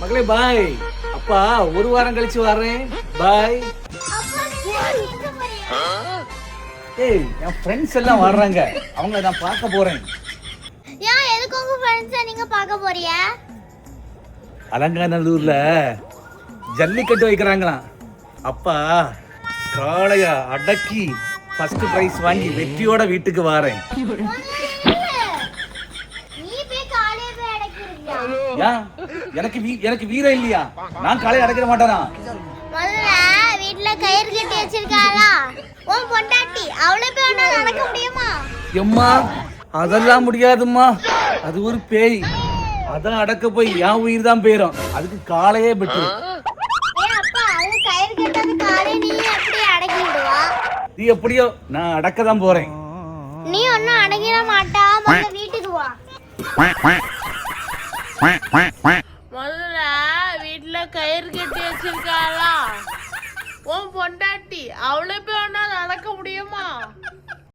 மகளே பாய் அப்பா ஒரு வாரம் கழிச்சு வர்றேன். பாய் ஏய் என் ஃப்ரெண்ட்ஸ் எல்லாம் வர்றாங்க. அவங்க நான் பார்க்க போறேன். ஏன் எதுக்கு உங்க ஃப்ரெண்ட்ஸை நீங்க பார்க்க போறிய அலங்காநல்லூர்ல ஜல்லிக்கட்டு வைக்கிறாங்களாம். அப்பா காளைய அடக்கி ஃபர்ஸ்ட் பிரைஸ் வாங்கி வெற்றியோட வீட்டுக்கு வாரேன். ஏன்? எனக்கு வீ- எனக்கு வீரம் இல்லையா? நான் காளைய அடக்கிட மாட்டேனா? முதல்ல வீட்ல கயிறு கட்டி வச்சிருக்காளா? உன் பொண்டாட்டி அவளை போய் ஒண்ணா நடக்க முடியுமா? எம்மா அதெல்லாம் முடியாதும்மா. அது ஒரு பேய். அதான் அடக்க போய் என் உயிர் தான் போயிரும் அதுக்கு காளையே பெற்று ஏன் அப்பா அது கயிறு கட்டாத காலை நீ எப்படியோ நான் அடக்க தான் போறேன். நீ ஒன்னும் அடங்கிட மாட்டா. வீட்டுக்கு வா. கயிறு கட்டி வச்சிருக்காளா? உன் பொண்டாட்டி அவளை போய்